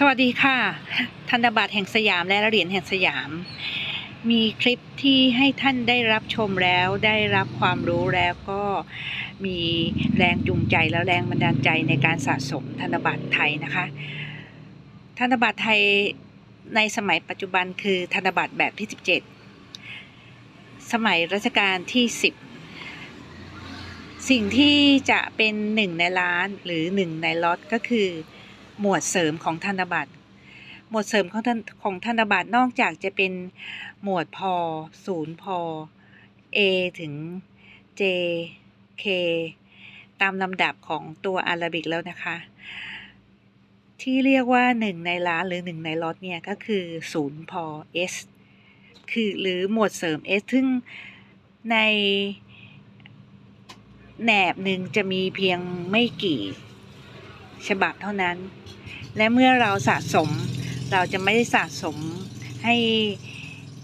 สวัสดีค่ะ ธนบัตรแห่งสยามและเหรียญแห่งสยาม มีคลิปที่ให้ท่านได้รับชมแล้วได้รับความรู้แล้วก็มีแรงจูงใจและแรงบันดาลใจในการสะสมธนบัตรไทยนะคะ ธนบัตรไทยในสมัยปัจจุบันคือธนบัตรแบบที่ 17 สมัยรัชกาลที่ 10 สิ่งที่จะเป็นหนึ่งในล้านหรือหนึ่งในล็อตก็คือ หมวดเสริมของธนบัตร หมวดเสริมของธนของธนบัตรนอกจากจะเป็นหมวดพอศูนย์พอ A ถึง J K ตามลำดับของตัวอาราบิกแล้วนะคะ ที่เรียกว่าหนึ่งในล้านหรือหนึ่งในล็อตเนี่ย ก็คือศูนย์พอ S คือหรือหมวดเสริม S ซึ่งในแหนบหนึ่งจะมีเพียงไม่กี่ ฉบับเท่านั้น และเมื่อเราสะสมเราจะไม่ได้สะสมให้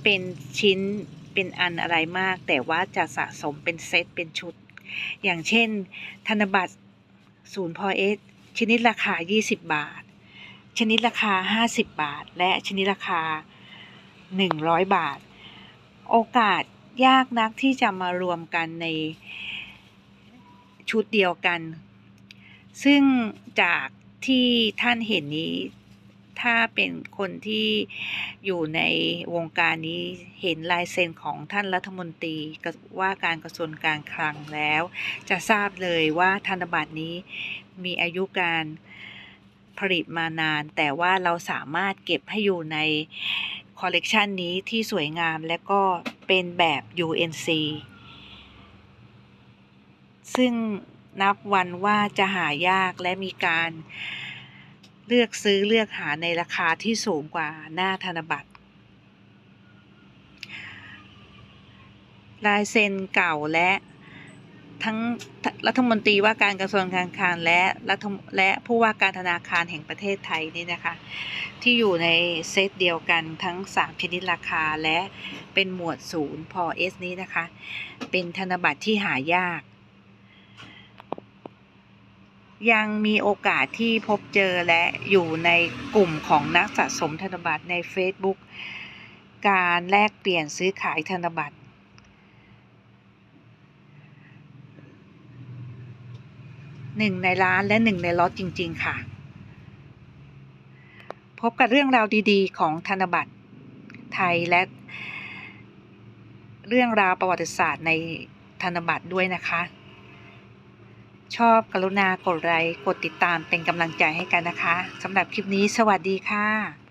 เป็นชิ้นเป็นอันอะไรมาก แต่ว่าจะสะสมเป็นเซตเป็นชุด อย่างเช่น ธนบัตรศูนย์พอเอสชนิดราคา 20 บาท ชนิดราคา 50 บาท และชนิดราคา 100 บาท โอกาสยากนักที่จะมารวมกันในชุดเดียวกัน ซึ่งจากที่ท่านเห็นนี้ ถ้าเป็นคนที่อยู่ในวงการนี้เห็นลายเซ็นของท่านรัฐมนตรีว่าการกระทรวงการคลังแล้ว จะทราบเลยว่าธนบัตรนี้มีอายุการผลิตมานาน แต่ว่าเราสามารถเก็บให้อยู่ในคอลเลกชันนี้ที่สวยงามและก็เป็นแบบ UNC ซึ่ง นับวันว่าจะหายากและมีการเลือกซื้อเลือกหาในราคาที่สูงกว่าหน้าธนบัตร ลายเซ็นเก่าและทั้งรัฐมนตรีว่าการกระทรวงการคลังและรัฐและผู้ว่าการธนาคารแห่งประเทศไทยนี่นะคะ ที่อยู่ในเซตเดียวกันทั้ง 3 ชนิดราคาและเป็นหมวดศูนย์พอเอสนี้นะคะ เป็นธนบัตรที่หายาก ยังมีโอกาสที่พบเจอและอยู่ในกลุ่มของนักสะสมธนบัตรใน Facebook การแลกเปลี่ยนซื้อขายธนบัตร หนึ่งในร้านและหนึ่งในล็อตจริง ๆ ค่ะ พบกับเรื่องราวดีๆ ของธนบัตรไทยและเรื่องราวประวัติศาสตร์ในธนบัตรด้วยนะคะ ชอบกรุณากดไลค์กดติดตามเป็นกำลังใจให้กันนะคะสำหรับคลิปนี้สวัสดีค่ะ